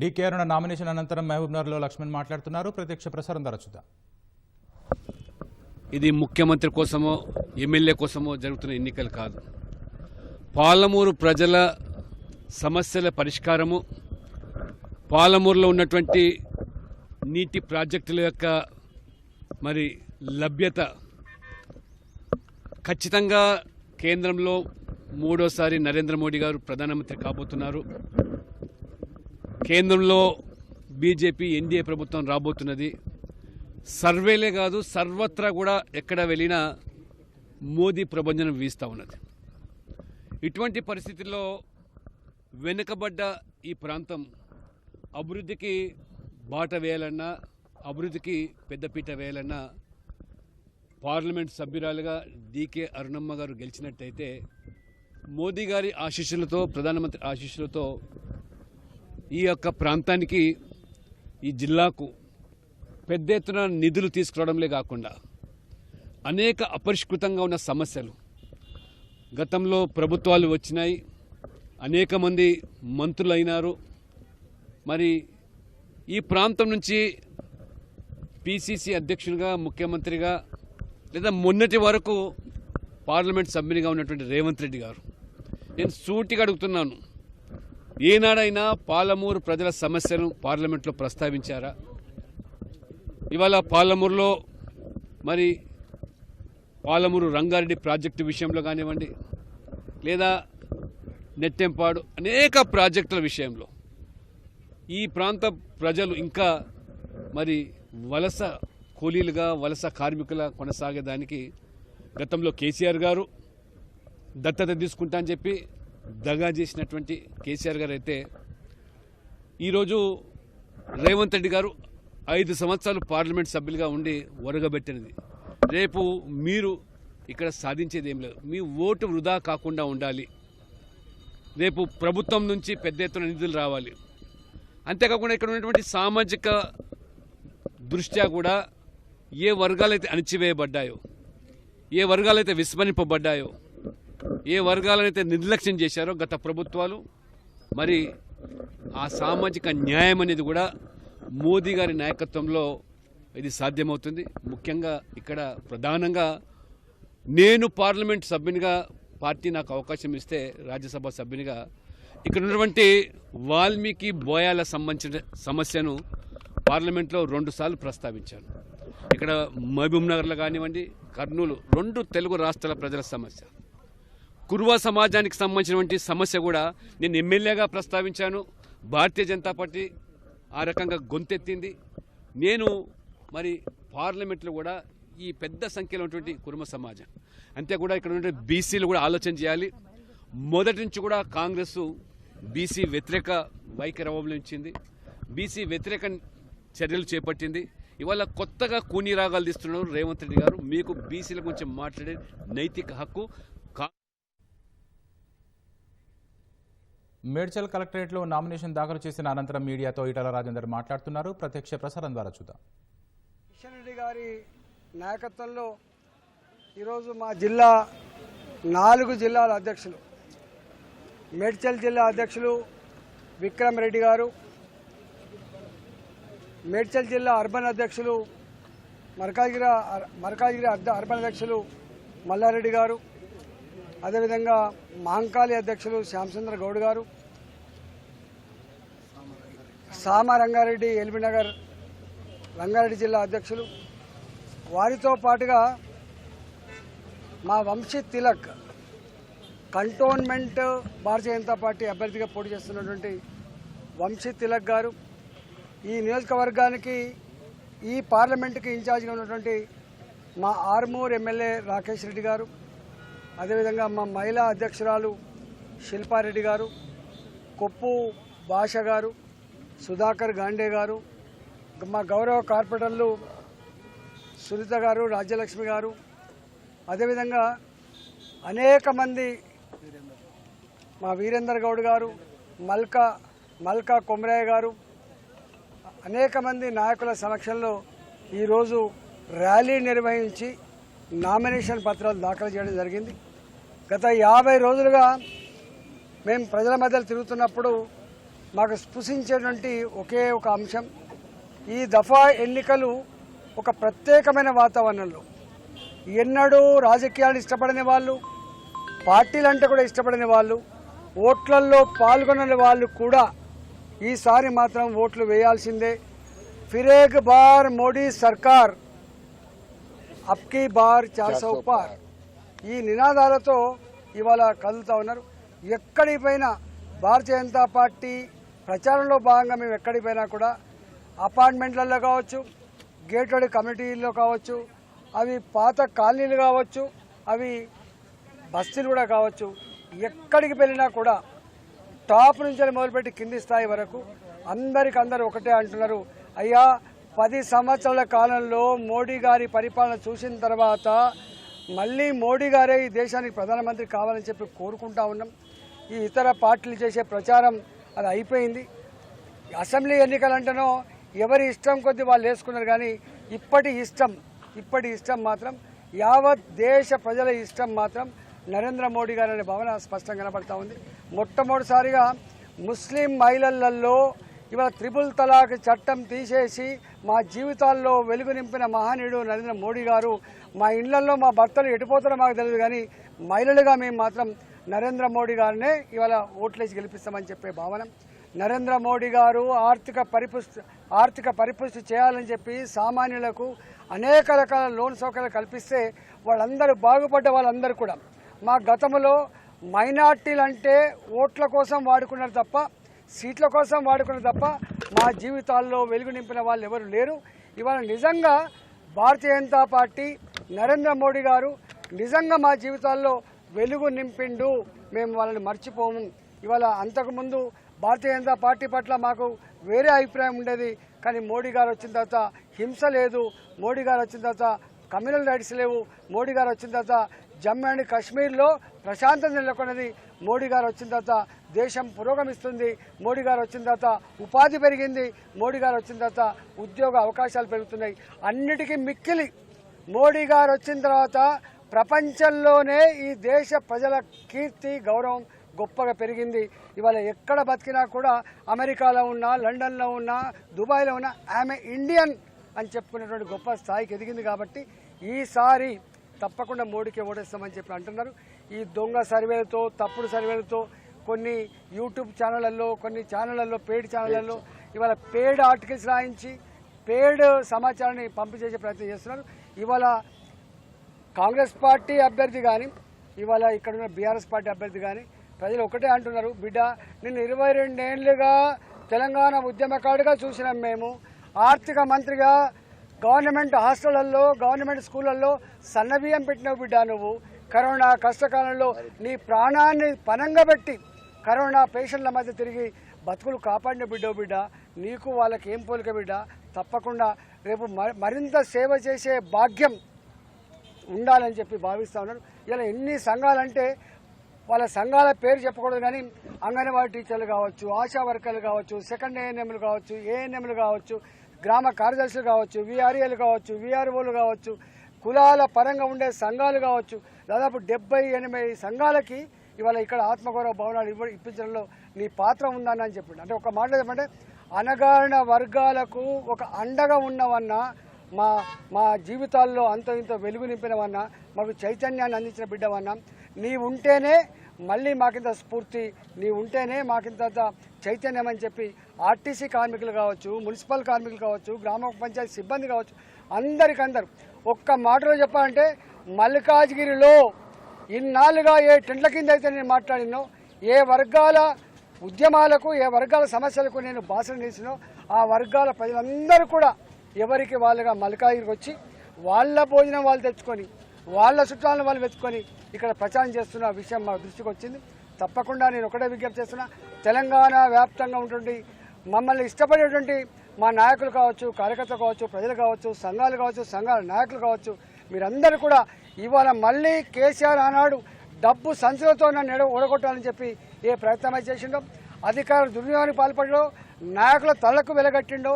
DK అరుణ nomination అనంతరం మహబూబ్నగర్లో లక్ష్మణ్ మాట్లాడుతున్నారు. ప్రత్యక్ష ప్రసారం ద్వారా చూద్దాం. ఇది ముఖ్యమంత్రి కోసమో ఎమ్మెల్యే కోసమో జరుగుతున్న ఎన్నికలు కాదు. పాలమూరు ప్రజల సమస్యల పరిష్కారము పాలమూరులో ఉన్నటువంటి నీటి ప్రాజెక్టుల యొక్క మరి లభ్యత ఖచ్చితంగా కేంద్రంలో మూడోసారి నరేంద్ర మోడీ గారు ప్రధానమంత్రి కాబోతున్నారు. కేంద్రంలో బీజేపీ ఎన్డీఏ ప్రభుత్వం రాబోతున్నది. సర్వేలే కాదు సర్వత్రా కూడా ఎక్కడ వెళ్ళినా మోదీ ప్రభంజనం వీస్తూ ఉన్నది. ఇటువంటి పరిస్థితుల్లో వెనుకబడ్డ ఈ ప్రాంతం అభివృద్ధికి బాట వేయాలన్నా అభివృద్ధికి పెద్దపీట వేయాలన్నా పార్లమెంట్ సభ్యురాలుగా డీకే అరుణమ్మ గారు గెలిచినట్టయితే మోదీ గారి ఆశీస్సులతో ప్రధానమంత్రి ఆశీస్సులతో ఈ యొక్క ప్రాంతానికి ఈ జిల్లాకు పెద్ద ఎత్తున నిధులు తీసుకురావడంలే కాకుండా అనేక అపరిష్కృతంగా ఉన్న సమస్యలు. గతంలో ప్రభుత్వాలు వచ్చినాయి. అనేక మంది మంత్రులు అయినారు మరి ఈ ప్రాంతం నుంచి పిసిసి అధ్యక్షునిగా ముఖ్యమంత్రిగా లేదా మొన్నటి వరకు పార్లమెంట్ సభ్యునిగా ఉన్నటువంటి రేవంత్ రెడ్డి గారు. నేను సూటిగా అడుగుతున్నాను. ఏనాడైనా పాలమూరు ప్రజల సమస్యను పార్లమెంట్లో ప్రస్తావించారా? ఇవాళ పాలమూరులో మరి పాలమూరు రంగారెడ్డి ప్రాజెక్టు విషయంలో కానివ్వండి లేదా నెట్టెంపాడు అనేక ప్రాజెక్టుల విషయంలో ఈ ప్రాంత ప్రజలు ఇంకా మరి వలస కూలీలుగా వలస కార్మికుల కొనసాగేదానికి గతంలో కేసీఆర్ గారు దత్తత తీసుకుంటా అని చెప్పి దగా చేసినటువంటి కేసీఆర్ గారు అయితే ఈరోజు రేవంత్ రెడ్డి గారు ఐదు సంవత్సరాలు పార్లమెంట్ సభ్యులుగా ఉండి ఒరగబెట్టినది. రేపు మీరు ఇక్కడ సాధించేది ఏం లేదు. మీ ఓటు వృధా కాకుండా ఉండాలి. రేపు ప్రభుత్వం నుంచి పెద్ద ఎత్తున నిధులు రావాలి. అంతేకాకుండా ఇక్కడ ఉన్నటువంటి సామాజిక దృష్ట్యా కూడా ఏ వర్గాలైతే అణిచివేయబడ్డాయో ఏ వర్గాలైతే విస్మరింపబడ్డాయో ఏ వర్గాలనైతే నిర్లక్ష్యం చేశారో గత ప్రభుత్వాలు మరి ఆ సామాజిక న్యాయం అనేది కూడా మోదీ గారి నాయకత్వంలో ఇది సాధ్యమవుతుంది. ముఖ్యంగా ఇక్కడ ప్రధానంగా నేను పార్లమెంట్ సభ్యునిగా పార్టీ నాకు అవకాశం ఇస్తే రాజ్యసభ సభ్యునిగా ఇక్కడ ఉన్నటువంటి వాల్మీకి బోయాల సంబంధించిన సమస్యను పార్లమెంట్లో రెండుసార్లు ప్రస్తావించాను. ఇక్కడ మహబూబ్ నగర్లో కానివ్వండి కర్నూలు రెండు తెలుగు రాష్ట్రాల ప్రజల సమస్య. కురువా సమాజానికి సంబంధించినటువంటి సమస్య కూడా నేను ఎమ్మెల్యేగా ప్రస్తావించాను. భారతీయ జనతా పార్టీ ఆ రకంగా గొంతెత్తింది. నేను మరి పార్లమెంట్లో కూడా ఈ పెద్ద సంఖ్యలో ఉన్నటువంటి కురుమ సమాజం. అంతే కూడా ఇక్కడ ఉన్నటువంటి బీసీలు కూడా ఆలోచన చేయాలి. మొదటి నుంచి కూడా కాంగ్రెస్ బీసీ వ్యతిరేక వైఖరి అవలంబించింది. బీసీ వ్యతిరేక చర్యలు చేపట్టింది. ఇవాళ కొత్తగా కూని రాగాలు తీస్తున్నారు రేవంత్ రెడ్డి గారు. మీకు బీసీల గురించి మాట్లాడే నైతిక హక్కు మేడ్చల్ కలెక్టరేట్లో నామినేషన్ దాఖలు చేసిన అనంతరం మీడియాతో ఈటల రాజేందర్ మాట్లాడుతున్నారు. ప్రత్యక్ష ప్రసారం ద్వారా చూద్దాం. కిషన్ రెడ్డి గారి నాయకత్వంలో ఈరోజు మా జిల్లా నాలుగు జిల్లాల అధ్యక్షులు మేడ్చల్ జిల్లా అధ్యక్షులు విక్రమ్ రెడ్డి గారు మేడ్చల్ జిల్లా అర్బన్ అధ్యక్షులు మరకాగిరి మరకాగిరి అర్బన్ అధ్యక్షులు మల్లారెడ్డి గారు అదేవిధంగా మాంకాలి అధ్యక్షులు శ్యామచంద్ర గౌడ్ గారు సామ రంగారెడ్డి ఎల్బీనగర్ రంగారెడ్డి జిల్లా అధ్యక్షులు. వారితో పాటుగా మా వంశీ తిలక్ కంటోన్మెంట్ భారతీయ జనతా పార్టీ అభ్యర్థిగా పోటీ చేస్తున్నటువంటి వంశీ తిలక్ గారు ఈ నియోజకవర్గానికి ఈ పార్లమెంటుకి ఇన్ఛార్జిగా ఉన్నటువంటి మా ఆర్మూర్ ఎమ్మెల్యే రాకేష్ రెడ్డి గారు అదేవిధంగా మా మహిళా అధ్యక్షురాలు శిల్పారెడ్డి గారు కొప్పు భాష గారు సుధాకర్ గాండే గారు మా గౌరవ కార్పొరేటర్లు సునీత గారు రాజ్యలక్ష్మి గారు అదేవిధంగా అనేక మంది మా వీరేందర్ గౌడ్ గారు మల్కా మల్కా కొమరయ్య గారు అనేక మంది నాయకుల సమక్షంలో ఈరోజు ర్యాలీ నిర్వహించి నామినేషన్ పత్రాలు దాఖలు చేయడం జరిగింది. గత యాభై రోజులుగా మేము ప్రజల మధ్యలో తిరుగుతున్నప్పుడు మాకు స్పృశించేటువంటి ఒకే ఒక అంశం ఈ దఫా ఎన్నికలు ఒక ప్రత్యేకమైన వాతావరణంలో. ఎన్నడూ రాజకీయాలు ఇష్టపడని వాళ్ళు పార్టీలు అంటే కూడా ఇష్టపడని వాళ్ళు ఓట్లల్లో పాల్గొనని వాళ్ళు కూడా ఈసారి మాత్రం ఓట్లు వేయాల్సిందే. ఫిరేక్ బార్ మోడీ సర్కార్ అప్కీ బార్ చార్సో పార్. ఈ నినాదాలతో ఇవాళ కదులుతా ఉన్నారు. ఎక్కడికిపోయినా భారతీయ జనతా పార్టీ ప్రచారంలో భాగంగా మేము ఎక్కడికి పోయినా కూడా అపార్ట్మెంట్లలో కావచ్చు గేటెడ్ కమిటీల్లో కావచ్చు అవి పాత కాలనీలు కావచ్చు అవి బస్తీలు కూడా కావచ్చు ఎక్కడికి వెళ్ళినా కూడా టాప్ నుంచి మొదలుపెట్టి కింది స్థాయి వరకు అందరికి అందరూ ఒకటే అంటున్నారు. అయ్యా పది సంవత్సరాల కాలంలో మోడీ గారి పరిపాలన చూసిన తర్వాత మళ్ళీ మోడీ గారే ఈ దేశానికి ప్రధానమంత్రి కావాలని చెప్పి కోరుకుంటా ఉన్నాం. ఈ ఇతర పార్టీలు చేసే ప్రచారం అది అయిపోయింది. అసెంబ్లీ ఎన్నికలంటేనో ఎవరి ఇష్టం కొద్దీ వాళ్ళు వేసుకున్నారు కానీ ఇప్పటి ఇష్టం ఇప్పటి ఇష్టం మాత్రం యావత్ దేశ ప్రజల ఇష్టం మాత్రం నరేంద్ర మోడీ గారు అనే భావన స్పష్టంగా కనబడతా ఉంది. మొట్టమొదటిసారిగా ముస్లిం మహిళలలో ఇవాళ త్రిపుల్ తలాక్ చట్టం తీసేసి మా జీవితాల్లో వెలుగు నింపిన మహానీయుడు నరేంద్ర మోడీ గారు మా ఇళ్ళలో మా భర్తలు ఎటుపోతారో మాకు తెలియదు కానీ మహిళలుగా మేము మాత్రం నరేంద్ర మోడీ గారినే ఇవాళ ఓట్లేసి గెలిపిస్తామని చెప్పే భావన. నరేంద్ర మోడీ గారు ఆర్థిక పరిపుష్టి ఆర్థిక పరిపుష్టి చేయాలని చెప్పి సామాన్యులకు అనేక రకాల లోన్ సౌకర్యాలు కల్పిస్తే వాళ్ళందరూ బాగుపడ్డ వాళ్ళందరూ కూడా. మా గతంలో మైనార్టీలు అంటే ఓట్ల కోసం వాడుకున్నారు తప్ప సీట్ల కోసం వాడుకున్నారు తప్ప మా జీవితాల్లో వెలుగు నింపిన వాళ్ళు ఎవరు లేరు. ఇవాళ నిజంగా భారతీయ జనతా పార్టీ నరేంద్ర మోడీ గారు నిజంగా మా జీవితాల్లో వెలుగు నింపిండు. మేము వాళ్ళని మర్చిపోము. ఇవాళ అంతకుముందు భారతీయ జనతా పార్టీ పట్ల మాకు వేరే అభిప్రాయం ఉండేది. కానీ మోడీ గారు వచ్చిన తర్వాత హింస లేదు. మోడీ గారు వచ్చిన తర్వాత కమ్యూనల్ రైట్స్ లేవు. మోడీ గారు వచ్చిన తర్వాత జమ్మూ అండ్ కాశ్మీర్లో ప్రశాంతత నెలకొన్నది. మోడీ గారు వచ్చిన తర్వాత దేశం పురోగమిస్తుంది. మోడీ గారు వచ్చిన తర్వాత ఉపాధి పెరిగింది. మోడీ గారు వచ్చిన తర్వాత ఉద్యోగ అవకాశాలు పెరుగుతున్నాయి. అన్నిటికీ మిక్కిలి. మోడీ గారు వచ్చిన తర్వాత ప్రపంచంలోనే ఈ దేశ ప్రజల కీర్తి గౌరవం గొప్పగా పెరిగింది. ఇవాళ ఎక్కడ బతికినా కూడా అమెరికాలో ఉన్నా లండన్లో ఉన్నా దుబాయ్లో ఉన్నా ఆమె ఇండియన్ అని చెప్పుకునేటువంటి గొప్ప స్థాయికి ఎదిగింది కాబట్టి ఈసారి తప్పకుండా మోడీకి ఓటేస్తామని చెప్పి అంటున్నారు. ఈ దొంగ సర్వేలతో తప్పుడు సర్వేలతో కొన్ని యూట్యూబ్ ఛానళ్ళలో కొన్ని ఛానళ్ళలో పేడ్ ఛానళ్ళలో ఇవాళ పేడ్ ఆర్టికల్స్ రాయించి పేడ్ సమాచారాన్ని పంపి చేసే ప్రయత్నం చేస్తున్నారు. ఇవాళ కాంగ్రెస్ పార్టీ అభ్యర్థి కానీ ఇవాళ ఇక్కడ ఉన్న బీఆర్ఎస్ పార్టీ అభ్యర్థి కానీ ప్రజలు ఒకటే అంటున్నారు బిడ్డ నిన్ను ఇరవై రెండేళ్ళుగా తెలంగాణ ఉద్యమకారుడిగా చూసినాం మేము. ఆర్థిక మంత్రిగా గవర్నమెంట్ హాస్టళ్ళలో గవర్నమెంట్ స్కూళ్ళల్లో సన్నబియ్యం పెట్టినావు బిడ్డ నువ్వు. కరోనా కష్టకాలంలో నీ ప్రాణాన్ని పనంగా పెట్టి కరోనా పేషెంట్ల మధ్య తిరిగి బతుకులు కాపాడిన బిడ్డో బిడ్డ నీకు వాళ్ళకి ఏం పోలిక బిడ్డ? తప్పకుండా రేపు మ- మరింత సేవ చేసే భాగ్యం ఉండాలని చెప్పి భావిస్తా ఉన్నారు ఇలా ఎన్ని సంఘాలంటే వాళ్ళ సంఘాల పేరు చెప్పకూడదు కానీ అంగన్వాడీ టీచర్లు కావచ్చు ఆశా వర్కర్లు కావచ్చు సెకండ్ ఏఎన్ఎంలు కావచ్చు ఏఎన్ఎంలు కావచ్చు గ్రామ కార్యదర్శులు కావచ్చు విఆర్ఏలు కావచ్చు విఆర్ఓలు కావచ్చు కులాల పరంగా ఉండే సంఘాలు కావచ్చు. దాదాపు డెబ్బై ఎనభై సంఘాలకి ఇవాళ ఇక్కడ ఆత్మగౌరవ భవనాలు ఇవ్వ ఇప్పించడంలో నీ పాత్ర ఉందని అని చెప్పిండు. అంటే ఒక మాట చెప్పంటే అనగారిన వర్గాలకు ఒక అండగా ఉన్నవన్నా మా మా జీవితాల్లో అంత ఇంత వెలుగు నింపినవన్నా మాకు చైతన్యాన్ని అందించిన బిడ్డవన్నా నీ ఉంటేనే మళ్ళీ మాకింత స్ఫూర్తి నీ ఉంటేనే మాకింత చైతన్యం అని చెప్పి ఆర్టీసీ కార్మికులు కావచ్చు మున్సిపల్ కార్మికులు కావచ్చు గ్రామ పంచాయతీ సిబ్బంది కావచ్చు అందరికందరు ఒక్క మాటలో చెప్పాలంటే మల్కాజ్గిరిలో ఇన్నాళ్ళుగా ఏ టెంట్ల కింద అయితే నేను మాట్లాడినో ఏ వర్గాల ఉద్యమాలకు ఏ వర్గాల సమస్యలకు నేను భాషణ చేసినో ఆ వర్గాల ప్రజలందరూ కూడా ఎవరికి వాళ్ళుగా మలకాయికి వచ్చి వాళ్ళ భోజనం వాళ్ళు తెచ్చుకొని వాళ్ళ చుట్టాలను వాళ్ళు వెతుకొని ఇక్కడ ప్రచారం చేస్తున్న విషయం మా దృష్టికి వచ్చింది. తప్పకుండా నేను ఒకటే విజ్ఞప్తి చేస్తున్నా తెలంగాణ వ్యాప్తంగా ఉన్నటువంటి మమ్మల్ని ఇష్టపడేటువంటి మా నాయకులు కావచ్చు కార్యకర్తలు కావచ్చు ప్రజలు కావచ్చు సంఘాలు కావచ్చు సంఘాల నాయకులు కావచ్చు మీరందరూ కూడా ఇవాళ మళ్ళీ కేసీఆర్ ఆనాడు డబ్బు సంచులతో నన్ను ఓడగొట్టాలని చెప్పి ఏ ప్రయత్నం చేసిండో అధికారులు దుర్వినియోగానికి పాల్పడో నాయకుల తలకు వెలగట్టిండో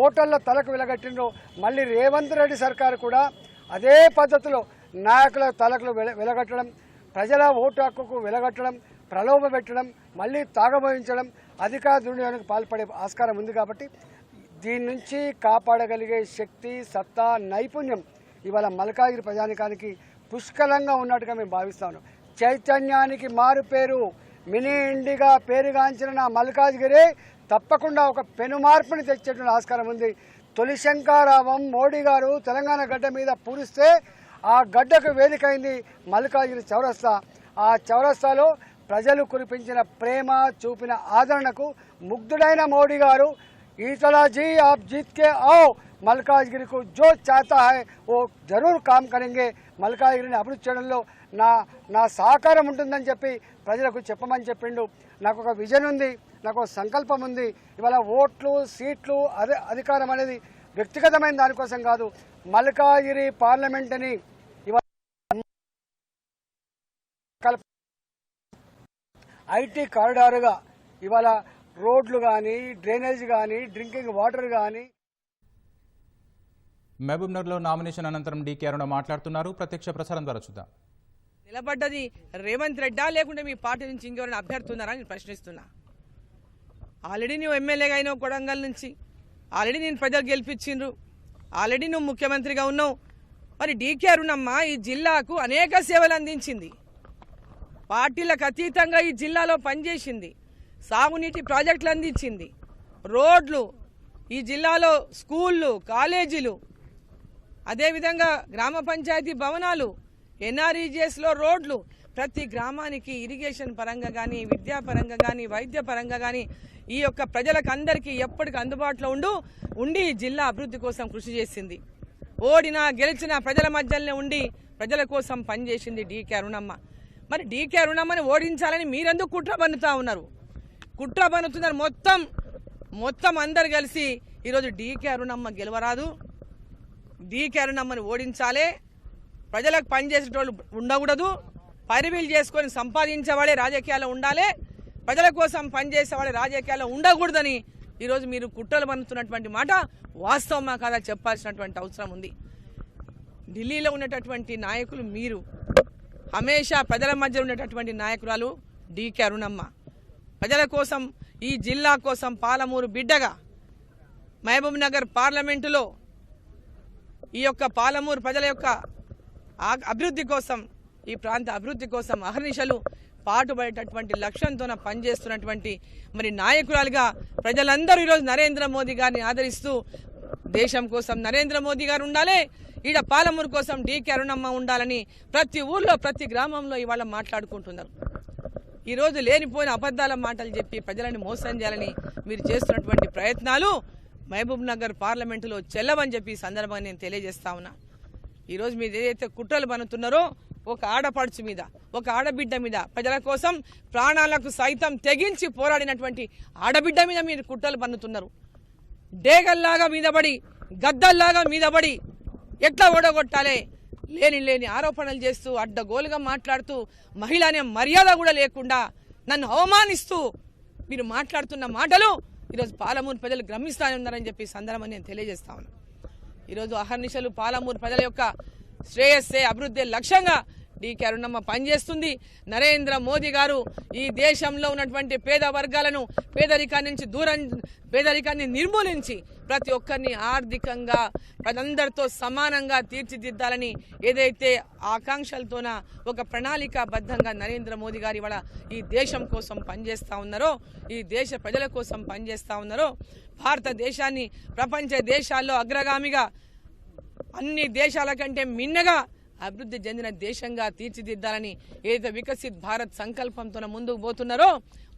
ఓటర్ల తలకు వెలగట్టిండో మళ్ళీ రేవంత్ రెడ్డి సర్కారు కూడా అదే పద్ధతిలో నాయకుల తలకు వెలగట్టడం ప్రజల ఓటు హక్కుకు వెలగట్టడం ప్రలోభ పెట్టడం మళ్ళీ తాగబోయించడం అధికార దుర్వినియోగానికి పాల్పడే ఆస్కారం ఉంది కాబట్టి దీని నుంచి కాపాడగలిగే శక్తి సత్తా నైపుణ్యం ఇవాళ మల్కాగిరి ప్రజానికానికి పుష్కలంగా ఉన్నట్టుగా మేము భావిస్తాను. చైతన్యానికి మారు పేరు మినీ ఇండిగా పేరుగాంచిన నా మల్కాజ్గిరి తప్పకుండా ఒక పెనుమార్పుని తెచ్చేటువంటి ఆస్కారం ఉంది. తొలి శంకారావం మోడీ గారు తెలంగాణ గడ్డ మీద పూరిస్తే ఆ గడ్డకు వేదికైంది మల్కాజ్గిరి చౌరస్తా. ఆ చౌరస్తాలో ప్రజలు కురిపించిన ప్రేమ చూపిన ఆదరణకు ముగ్ధుడైన మోడీ గారు ఈటలా जी आप जीत के आओ మల్కాజ్గిరి को जो चाहता है वो जरूर काम करेंगे మల్కాజ్గిరిని అభివృద్ధి చేయడంలో నా నా సహకారం ఉంటుందని చెప్పి ప్రజలకు చెప్పమని చెప్పిండు నాకు ఒక విజన్ ఉంది నాకు ఒక సంకల్పం ఉంది ఇవాళ ఓట్లు సీట్లు అదే అధికారం అనేది వ్యక్తిగతమైన దానికోసం కాదు మల్కాజిరి పార్లమెంట్ని ఇవాళ కల్ప- ఐటీ కారిడారుగా ఇవాళ రోడ్లు కానీ డ్రైనేజ్ కానీ డ్రింకింగ్ వాటర్ కానీ మహబూబ్నగర్లో నామినేషన్ అనంతరం డీకే అరుణ మాట్లాడుతున్నారు. ప్రత్యక్ష ప్రసారం ద్వారా చూద్దాం. నిలబడ్డది రేవంత్ రెడ్డా లేకుంటే మీ పార్టీ నుంచి ఇంకెవరైనా అభ్యర్థి ఉన్నారా నేను ప్రశ్నిస్తున్నా. ఆల్రెడీ నువ్వు ఎమ్మెల్యేగా అయినావు కొడంగల్ నుంచి. ఆల్రెడీ నేను ప్రజలు గెలిపించిండ్రు. ఆల్రెడీ నువ్వు ముఖ్యమంత్రిగా ఉన్నావు. మరి డీకే అరుణమ్మ ఈ జిల్లాకు అనేక సేవలు అందించింది. పార్టీలకు అతీతంగా ఈ జిల్లాలో పనిచేసింది. సాగునీటి ప్రాజెక్టులు అందించింది. రోడ్లు ఈ జిల్లాలో స్కూళ్ళు కాలేజీలు అదేవిధంగా గ్రామ పంచాయతీ భవనాలు ఎన్ఆర్ఈజిఎస్లో రోడ్లు ప్రతి గ్రామానికి ఇరిగేషన్ పరంగా కానీ విద్యాపరంగా కానీ వైద్య పరంగా కానీ ఈ యొక్క ప్రజలకు అందరికీ ఎప్పటికీ అందుబాటులో ఉండు ఉండి జిల్లా అభివృద్ధి కోసం కృషి చేసింది. ఓడినా గెలిచిన ప్రజల మధ్యలోనే ఉండి ప్రజల కోసం పనిచేసింది డీకే అరుణమ్మ. మరి డీకే అరుణమ్మని ఓడించాలని మీరెందుకు కుట్ర పన్నుతా ఉన్నారు? కుట్ర పనుతున్నారు మొత్తం మొత్తం అందరు కలిసి ఈరోజు డీకే అరుణమ్మ గెలవరాదు. డీకే అరుణమ్మని ఓడించాలి. ప్రజలకు పనిచేసేటోళ్ళు ఉండకూడదు. పరివీలు చేసుకొని సంపాదించేవాడే రాజకీయాల్లో ఉండాలి. ప్రజల కోసం పనిచేసేవాడే రాజకీయాల్లో ఉండకూడదని ఈరోజు మీరు కుట్రలు పన్నుతున్నటువంటి మాట వాస్తవమా కాదా చెప్పాల్సినటువంటి అవసరం ఉంది. ఢిల్లీలో ఉన్నటువంటి నాయకులు మీరు. హమేషా ప్రజల మధ్య ఉండేటటువంటి నాయకురాలు డీకే అరుణమ్మ. ప్రజల కోసం ఈ జిల్లా కోసం పాలమూరు బిడ్డగా మహబూబ్ నగర్ పార్లమెంటులో ఈ యొక్క పాలమూరు ప్రజల యొక్క అభివృద్ధి కోసం ఈ ప్రాంత అభివృద్ధి కోసం అహర్నిశలు పాటుపడేటటువంటి లక్ష్యంతో పనిచేస్తున్నటువంటి మరి నాయకురాలుగా ప్రజలందరూ ఈరోజు నరేంద్ర మోదీ గారిని ఆదరిస్తూ దేశం కోసం నరేంద్ర మోదీ గారు ఉండాలి ఈడ పాలమూరు కోసం డీకే అరుణమ్మ ఉండాలని ప్రతి ఊర్లో ప్రతి గ్రామంలో ఇవాళ మాట్లాడుకుంటున్నారు. ఈరోజు లేనిపోయిన అబద్ధాల మాటలు చెప్పి ప్రజలను మోసం చేయాలని మీరు చేస్తున్నటువంటి ప్రయత్నాలు మహబూబ్ నగర్ పార్లమెంటులో చెల్లవని చెప్పి ఈ సందర్భంగా నేను తెలియజేస్తా ఉన్నా. ఈరోజు మీరు ఏదైతే కుట్రలు పనుతున్నారో ఒక ఆడపడుచు మీద ఒక ఆడబిడ్డ మీద ప్రజల కోసం ప్రాణాలకు సైతం తెగించి పోరాడినటువంటి ఆడబిడ్డ మీద మీరు కుట్రలు పన్నుతున్నారు. డేగల్లాగా మీదపడి గద్దల్లాగా మీదపడి ఎట్లా ఓడగొట్టాలి? లేని లేని ఆరోపణలు చేస్తూ అడ్డగోలుగా మాట్లాడుతూ మహిళ అనే మర్యాద కూడా లేకుండా నన్ను అవమానిస్తూ మీరు మాట్లాడుతున్న మాటలు ఈరోజు పాలమూరు ప్రజలు గ్రమిస్తానే ఉన్నారని చెప్పి సందర్భం నేను తెలియజేస్తా ఉన్నాను ఈరోజు అహర్నిశలు పాలమూరు ప్రజల యొక్క శ్రేయస్సే అభివృద్ధి లక్ష్యంగా డీకే అరుణమ్మ పనిచేస్తుంది. నరేంద్ర మోదీ గారు ఈ దేశంలో ఉన్నటువంటి పేద వర్గాలను పేదరికాన్ని నుంచి దూరం పేదరికాన్ని నిర్మూలించి ప్రతి ఒక్కరిని ఆర్థికంగా ప్రజలందరితో సమానంగా తీర్చిదిద్దాలని ఏదైతే ఆకాంక్షలతోన ఒక ప్రణాళికాబద్ధంగా నరేంద్ర మోదీ గారు ఇవాళ ఈ దేశం కోసం పనిచేస్తూ ఉన్నారో ఈ దేశ ప్రజల కోసం పనిచేస్తూ ఉన్నారో భారతదేశాన్ని ప్రపంచ దేశాల్లో అగ్రగామిగా అన్ని దేశాల కంటే మిన్నగా అభివృద్ధి చెందిన దేశంగా తీర్చిదిద్దాలని ఏదైతే వికసిత్ భారత్ సంకల్పంతో ముందుకు పోతున్నారో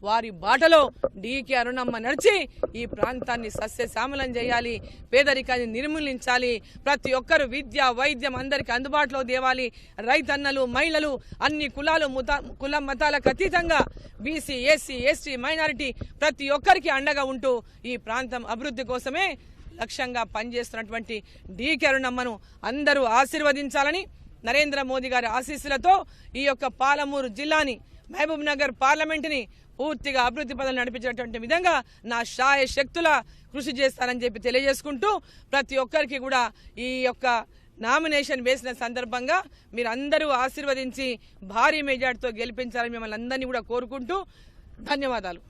వారి బాటలో డీకే అరుణమ్మ నడిచి ఈ ప్రాంతాన్ని సస్యశ్యామలం చేయాలి పేదరికాన్ని నిర్మూలించాలి ప్రతి ఒక్కరు విద్య వైద్యం అందరికీ అందుబాటులో తేవాలి. రైతన్నలు మహిళలు అన్ని కులాలు ముత కుల మతాలకు అతీతంగా బీసీ ఎస్సీ ఎస్టీ మైనారిటీ ప్రతి ఒక్కరికి అండగా ఉంటూ ఈ ప్రాంతం అభివృద్ధి కోసమే లక్ష్యంగా పనిచేస్తున్నటువంటి డీకే అరుణమ్మను అందరూ ఆశీర్వదించాలని నరేంద్ర మోదీ గారి ఆశీస్సులతో ఈ యొక్క పాలమూరు జిల్లాని మహబూబ్ నగర్ పార్లమెంటుని పూర్తిగా అభివృద్ధి పదవులు నడిపించేటువంటి విధంగా నా శాయ శక్తుల కృషి చేస్తానని చెప్పి తెలియజేసుకుంటూ ప్రతి ఒక్కరికి కూడా ఈ యొక్క నామినేషన్ వేసిన సందర్భంగా మీరు అందరూ ఆశీర్వదించి భారీ మెజార్టీతో గెలిపించాలని మిమ్మల్ని అందరినీ కూడా కోరుకుంటూ ధన్యవాదాలు.